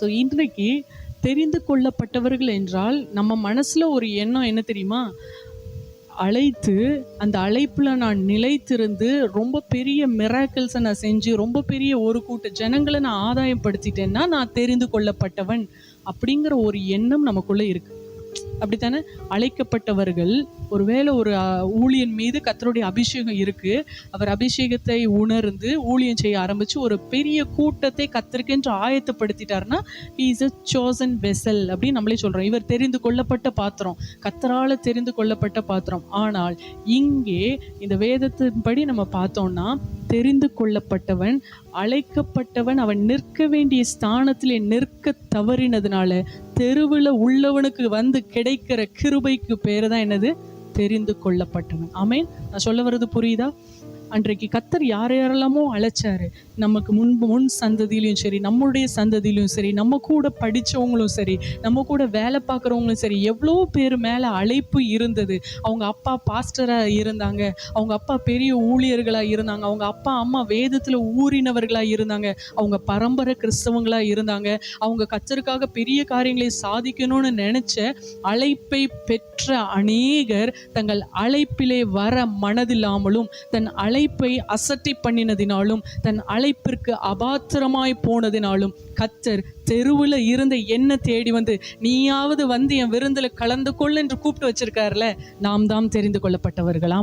So இன்றைக்கு தெரிந்து கொள்ளப்பட்டவர்கள் என்றால் நம்ம மனசில் ஒரு எண்ணம் என்ன தெரியுமா? அழைத்து அந்த அழைப்பில் நான் நிலைத்திருந்து ரொம்ப பெரிய மிராக்கிள்ஸை நான் செஞ்சு ரொம்ப பெரிய ஒரு கூட்ட ஜனங்களை நான் ஆதாயப்படுத்திட்டேன்னா நான் தெரிந்து கொள்ளப்பட்டவன் அப்படிங்கிற ஒரு எண்ணம் நமக்குள்ளே இருக்குது அப்படித்தானே? அழைக்கப்பட்டவர்கள் ஒருவேளை ஒரு ஊழியன் மீது கத்தருடைய அபிஷேகம் இருக்கு. அவர் அபிஷேகத்தை உணர்ந்து ஊழியம் செய்ய ஆரம்பிச்சு ஒரு பெரிய கூட்டத்தை கத்திருக்கென்று ஆயத்தப்படுத்திட்டாருன்னா இஸ் அ சோசன் வெசல் அப்படின்னு நம்மளே சொல்றோம். இவர் தெரிந்து கொள்ளப்பட்ட பாத்திரம் கத்தரால தெரிந்து கொள்ளப்பட்ட பாத்திரம். ஆனால் இங்கே இந்த வேதத்தின்படி நம்ம பார்த்தோம்னா தெரிந்து கொள்ளப்பட்டவன் அழைக்கப்பட்டவன் அவன் நிற்க வேண்டிய ஸ்தானத்திலே நிற்க தவறினதுனால தெருவில் உள்ளவனுக்கு வந்து கிடைக்கிற கிருபைக்கு பேர் தான் என்னது? தெரிந்து கொள்ளப்பட்டவன். ஆமேன். நான் சொல்ல வர்றது புரியுதா? அன்றைக்கு கத்தர் யார் யாரெல்லாமோ அழைச்சாரு. நமக்கு முன்பு முன் சந்ததியிலையும் சரி நம்மளுடைய சந்ததியிலையும் சரி நம்ம கூட படித்தவங்களும் சரி நம்ம கூட வேலை பார்க்குறவங்களும் சரி எவ்வளோ பேர் மேலே அழைப்பு இருந்தது. அவங்க அப்பா பாஸ்டராக இருந்தாங்க அவங்க அப்பா பெரிய ஊழியர்களாக இருந்தாங்க அவங்க அப்பா அம்மா வேதத்தில் ஊறினவர்களாக இருந்தாங்க அவங்க பரம்பரை கிறிஸ்தவங்களாக இருந்தாங்க. அவங்க கத்தருக்காக பெரிய காரியங்களை சாதிக்கணும்னு நினச்ச அழைப்பை பெற்ற அநேகர் தங்கள் அழைப்பிலே வர மனதில்லாமலும் தன் அழை அழைப்பை அசட்டை பண்ணினதினாலும் தன் அழைப்பிற்கு அபாத்திரமாய் போனதினாலும் கத்தர் தெருவில் இருந்த என்ன தேடி வந்து நீயாவது வந்து என் விருந்தில் கலந்து கொள் என்று கூப்பிட்டு வச்சிருக்காருல நாம் தான் தெரிந்து கொள்ளப்பட்டவர்கள்.